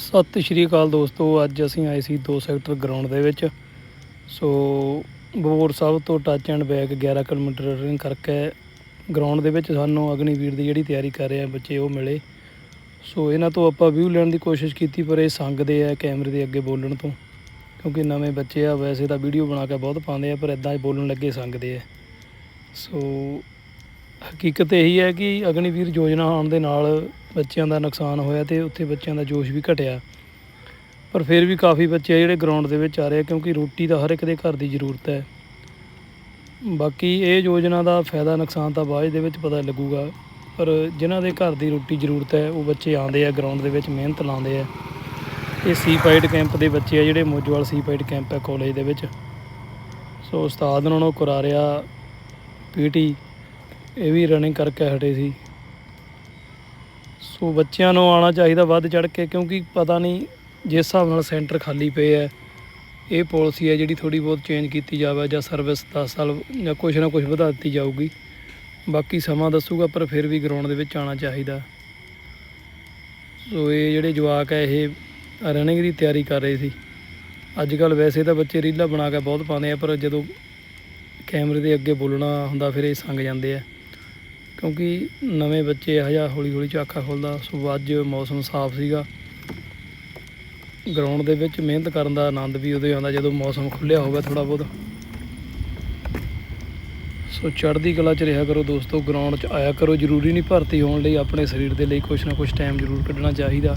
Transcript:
ਸਤਿ ਸ਼੍ਰੀ ਅਕਾਲ ਦੋਸਤੋ, ਅੱਜ ਅਸੀਂ ਆਏ ਸੀ 2 ਸੈਕਟਰ ਗਰਾਊਂਡ ਦੇ ਵਿੱਚ। ਸੋ ਬਬੂਰ ਸਾਹਿਬ ਤੋਂ touch and back 11 kilometre running ਕਰਕੇ ਗਰਾਊਂਡ ਦੇ ਵਿੱਚ ਸਾਨੂੰ ਅਗਨੀਵੀਰ ਦੀ ਜਿਹੜੀ ਤਿਆਰੀ ਕਰ ਰਹੇ ਆ ਬੱਚੇ, ਉਹ ਮਿਲੇ। ਸੋ ਇਹਨਾਂ ਤੋਂ ਆਪਾਂ ਵਿਊ ਲੈਣ ਦੀ ਕੋਸ਼ਿਸ਼ ਕੀਤੀ, ਪਰ ਇਹ ਸੰਗਦੇ ਆ ਕੈਮਰੇ ਦੇ ਅੱਗੇ ਬੋਲਣ ਤੋਂ। ਕਿਉਂਕਿ ਨਵੇਂ ਬੱਚੇ ਆ, ਵੈਸੇ ਤਾਂ ਵੀਡੀਓ ਬਣਾ ਕੇ ਬਹੁਤ ਪਾਉਂਦੇ ਆ, ਪਰ ਇਦਾਂ ਬੋਲਣ ਲੱਗੇ ਸੰਗਦੇ ਆ। ਸੋ ਹਕੀਕਤ ਇਹੀ ਹੈ ਕਿ ਅਗਨੀਵੀਰ ਯੋਜਨਾ ਆਉਣ ਦੇ ਨਾਲ ਬੱਚਿਆਂ ਦਾ ਨੁਕਸਾਨ ਹੋਇਆ ਤੇ ਉੱਥੇ ਬੱਚਿਆਂ ਦਾ ਜੋਸ਼ ਵੀ ਘਟਿਆ। ਪਰ ਫਿਰ ਵੀ ਕਾਫੀ ਬੱਚੇ ਆ ਜਿਹੜੇ ਗਰਾਊਂਡ ਦੇ ਵਿੱਚ ਆ ਰਹੇ ਆ ਕਿਉਂਕਿ ਰੋਟੀ ਤਾਂ ਹਰ ਇੱਕ ਦੇ ਘਰ ਦੀ ਜ਼ਰੂਰਤ ਹੈ। ਬਾਕੀ ਇਹ ਯੋਜਨਾ ਦਾ ਫਾਇਦਾ ਨੁਕਸਾਨ ਤਾਂ ਬਾਅਦ ਦੇ ਵਿੱਚ ਪਤਾ ਲੱਗੂਗਾ, ਪਰ ਜਿਨ੍ਹਾਂ ਦੇ ਘਰ ਦੀ ਰੋਟੀ ਜ਼ਰੂਰਤ ਹੈ, ਉਹ ਬੱਚੇ ਆਉਂਦੇ ਆ ਗਰਾਊਂਡ ਦੇ ਵਿੱਚ, ਮਿਹਨਤ ਲਾਉਂਦੇ ਆ। ਇਹ ਸੀ ਪਾਈਡ ਕੈਂਪ ਦੇ ਬੱਚੇ ਆ ਜਿਹੜੇ ਮੋਜੋਵਾਲ ਸੀ ਪਾਈਡ ਕੈਂਪ ਹੈ ਕਾਲਜ ਦੇ ਵਿੱਚ। ਸੋ ਉਸਤਾਦ ਉਹਨਾਂ ਨੂੰ ਕਰਾ ਰਿਹਾ ਪੀਟੀ ਇਹ ਵੀ ਰਨਿੰਗ ਕਰਕੇ ਹਟੇ ਸੀ। ਸੋ ਬੱਚਿਆਂ ਨੂੰ ਆਉਣਾ ਚਾਹੀਦਾ ਵੱਧ ਚੜ ਕੇ ਕਿਉਂਕਿ ਪਤਾ ਨਹੀਂ ਜਿਸ ਹਿਸਾਬ ਨਾਲ ਸੈਂਟਰ ਖਾਲੀ ਪਏ ਹੈ, ਇਹ ਪਾਲਿਸੀ ਹੈ ਜਿਹੜੀ ਥੋੜੀ ਬਹੁਤ ਚੇਂਜ ਕੀਤੀ ਜਾਵੇ ਜਾਂ ਸਰਵਿਸ 10 ਸਾਲ ਜਾਂ ਕੁਝ ਨਾ ਕੁਝ ਵਧਾ ਦਿੱਤੀ ਜਾਊਗੀ। ਬਾਕੀ ਸਮਾਂ ਦੱਸੂਗਾ, ਪਰ ਫਿਰ ਵੀ ਗਰਾਊਂਡ ਦੇ ਵਿੱਚ ਆਉਣਾ ਚਾਹੀਦਾ। ਸੋ ਇਹ ਜਿਹੜੇ ਜਵਾਕ ਹੈ, ਇਹ ਰਨਿੰਗ ਦੀ ਤਿਆਰੀ ਕਰ ਰਹੇ ਸੀ। ਅੱਜ ਕੱਲ ਵੈਸੇ ਤਾਂ ਬੱਚੇ ਰੀਲਾਂ ਬਣਾ ਕੇ ਬਹੁਤ ਪਾਉਂਦੇ ਆ, ਪਰ ਜਦੋਂ ਕੈਮਰੇ ਦੇ ਅੱਗੇ ਬੋਲਣਾ ਹੁੰਦਾ, ਫਿਰ ਇਹ ਸੰਗ ਜਾਂਦੇ ਆ। ਕਿਉਂਕਿ ਨਵੇਂ ਬੱਚੇ ਇਹੋ ਜਿਹਾ ਹੌਲੀ ਹੌਲੀ ਝਾਕਾ ਖੁੱਲਦਾ, ਸੋ ਅੱਜ ਮੌਸਮ ਸਾਫ਼ ਸੀਗਾ। ਗਰਾਊਂਡ ਦੇ ਵਿੱਚ ਮਿਹਨਤ ਕਰਨ ਦਾ ਆਨੰਦ ਵੀ ਉਦੋਂ ਆਉਂਦਾ ਜਦੋਂ ਮੌਸਮ ਖੁੱਲਿਆ ਹੋਵੇ ਥੋੜਾ ਬਹੁਤ। ਸੋ ਚੜ੍ਹਦੀ ਕਲਾ ਚ ਰਿਹਾ ਕਰੋ ਦੋਸਤੋ ਗਰਾਊਂਡ 'ਚ ਆਇਆ ਕਰੋ। ਜ਼ਰੂਰੀ ਨਹੀਂ ਭਰਤੀ ਹੋਣ ਲਈ ਆਪਣੇ ਸਰੀਰ ਦੇ ਲਈ ਕੁਛ ਨਾ ਕੁਛ ਟਾਈਮ ਜ਼ਰੂਰ ਕੱਢਣਾ ਚਾਹੀਦਾ।